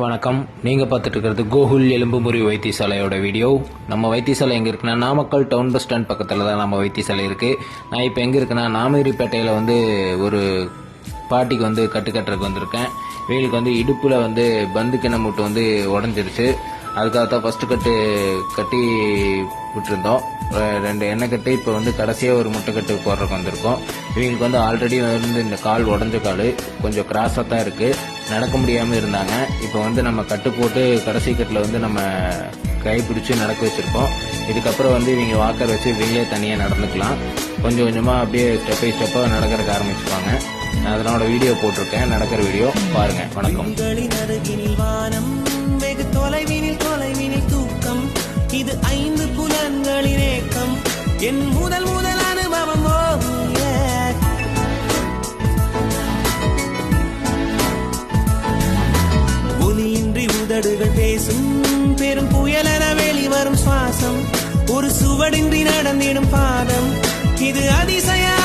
வணக்கம். நீங்கள் பார்த்துட்டு இருக்கிறது கோகுல் எலும்புமுறி வைத்தியசாலையோட வீடியோ. நம்ம வைத்தியசாலை எங்கே இருக்குன்னா நாமக்கல் டவுன் பஸ் ஸ்டாண்ட் பக்கத்தில் தான் நம்ம வைத்தியசாலை இருக்குது நான் இப்போ எங்கே இருக்குன்னா நாமகிரிப்பேட்டையில் வந்து ஒரு பாட்டிக்கு வந்து கட்டு கட்டுறதுக்கு வந்திருக்கேன். இவங்களுக்கு வந்து இடுப்பில் வந்து பந்து கிணமுட்டு வந்து உடஞ்சிருச்சு. அதுக்காக தான் ஃபஸ்ட்டு கட்டு கட்டி விட்டுருந்தோம். ரெண்டு எண்ணெய் கட்டு இப்போ வந்து கடைசியாக ஒரு முட்டை கட்டு போடுறதுக்கு வந்திருக்கோம். இவங்களுக்கு வந்து ஆல்ரெடி வந்து இந்த கால் உடஞ்ச கால் கொஞ்சம் கிராஸாக தான் இருக்குது நடக்க முடியாமல் இருந்தாங்க. இப்போ வந்து நம்ம கட்டு போட்டு கடைசி கட்டில் வந்து நம்ம கை பிடிச்சி நடக்க வச்சுருக்கோம். இதுக்கப்புறம் வந்து இவங்க வாக்கர் வச்சு இவங்களே தனியாக நடந்துக்கலாம். கொஞ்சம் கொஞ்சமாக அப்படியே ஸ்டெப் பை ஸ்டெப்பாக நடக்கிறதுக்கு ஆரம்பிச்சுப்பாங்க நான் அதனோட வீடியோ போட்டிருக்கேன். நடக்கிற வீடியோ பாருங்கள் வணக்கம். வெகு தொலைவினில் தொலைவினில் தூக்கம். இது ஐந்து புலன்களின் ஏக்கம். என் முதல் முதல் அனுபவம் உதடுகள் பேசும். பெரும் புயலென வெளிவரும் சுவாசம். ஒரு சுவடின்றி நடந்திடும் பாதம். இது அதிசயம்.